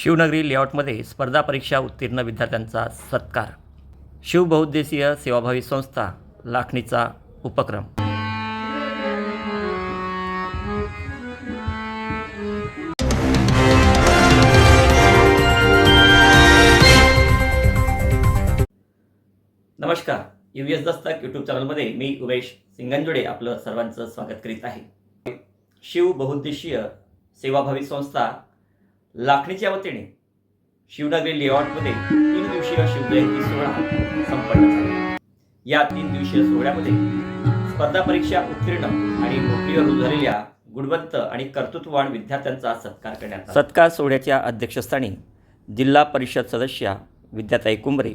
शिवनगरी लेआउटमध्ये स्पर्धा परीक्षा उत्तीर्ण विद्यार्थ्यांचा सत्कार. शिवबहुद्देशीय सेवाभावी संस्था लाखणीचा उपक्रम. नमस्कार. यू एस दस्तक यूट्यूब चॅनलमध्ये मी उमेश सिंगंजोडे आपलं सर्वांचं स्वागत करीत आहे. शिव बहुद्देशीय सेवाभावी संस्था लाखणीच्या वतीने शिवनगरी लेआउटमध्ये तीन दिवसीय शिवजयंती सोहळा संपन्न झाला. या तीन दिवसीय सोहळ्यामध्ये स्पर्धा परीक्षा उत्तीर्ण आणि नोकरीवर उतरलेल्या गुणवंत आणि कर्तृत्ववान विद्यार्थ्यांचा सत्कार करण्यात आला. सत्कार सोहळ्याच्या अध्यक्षस्थानी जिल्हा परिषद सदस्या विद्याताई कुंभरे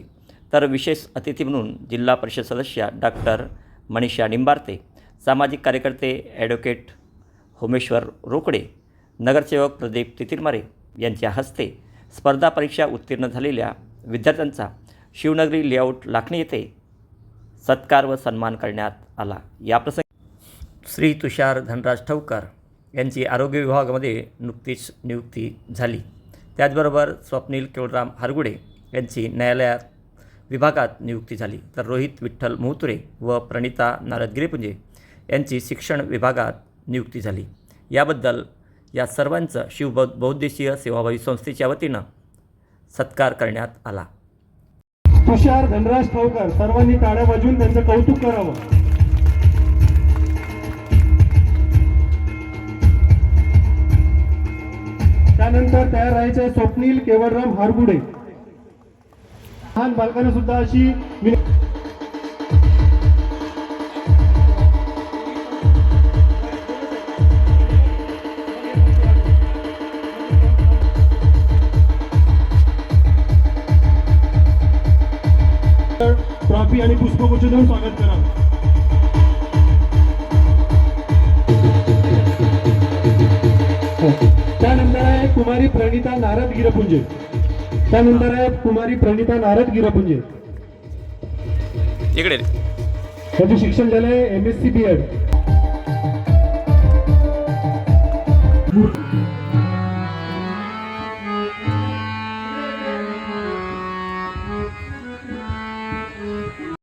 तर विशेष अतिथी म्हणून जिल्हा परिषद सदस्या डॉक्टर मनीषा निंबारते सामाजिक कार्यकर्ते ॲडव्होकेट होमेश्वर रोकडे नगरसेवक प्रदीप तितिरमारे यांच्या हस्ते स्पर्धा परीक्षा उत्तीर्ण झालेल्या विद्यार्थ्यांचा शिवनगरी लेआउट लाखणी येथे सत्कार व सन्मान करण्यात आला. याप्रसंगी श्री तुषार धनराज ठवकर यांची आरोग्य विभागामध्ये नुकतीच नियुक्ती झाली. त्याचबरोबर स्वप्नील केवळराम हरगुडे यांची न्यायालयात विभागात नियुक्ती झाली. तर रोहित विठ्ठल मोहतुरे व प्रणिता नारद गिरेपुंजे यांची शिक्षण विभागात नियुक्ती झाली. याबद्दल या सर्वांचं शिव बहुद्देशीय सेवाभावी संस्थेच्या वतीनं सत्कार करण्यात आला. तुषार धनराज ठावकर सर्वांनी टाळ्या बाजून त्यांचं कौतुक करावं. त्यानंतर तयार राहायचे स्वप्नील केवळराम हारगुडे. लहान बालकांना सुद्धा अशी ट्रॉफी आणि पुष्पगुच्छ देऊन स्वागत करा. त्यानंतर आहे कुमारी प्रणिता नारद गिरपुंजे. त्यानंतर आहे कुमारी प्रणिता नारद गिरपुंजे. इकडे. त्यांचे शिक्षण झाले M S C B Ed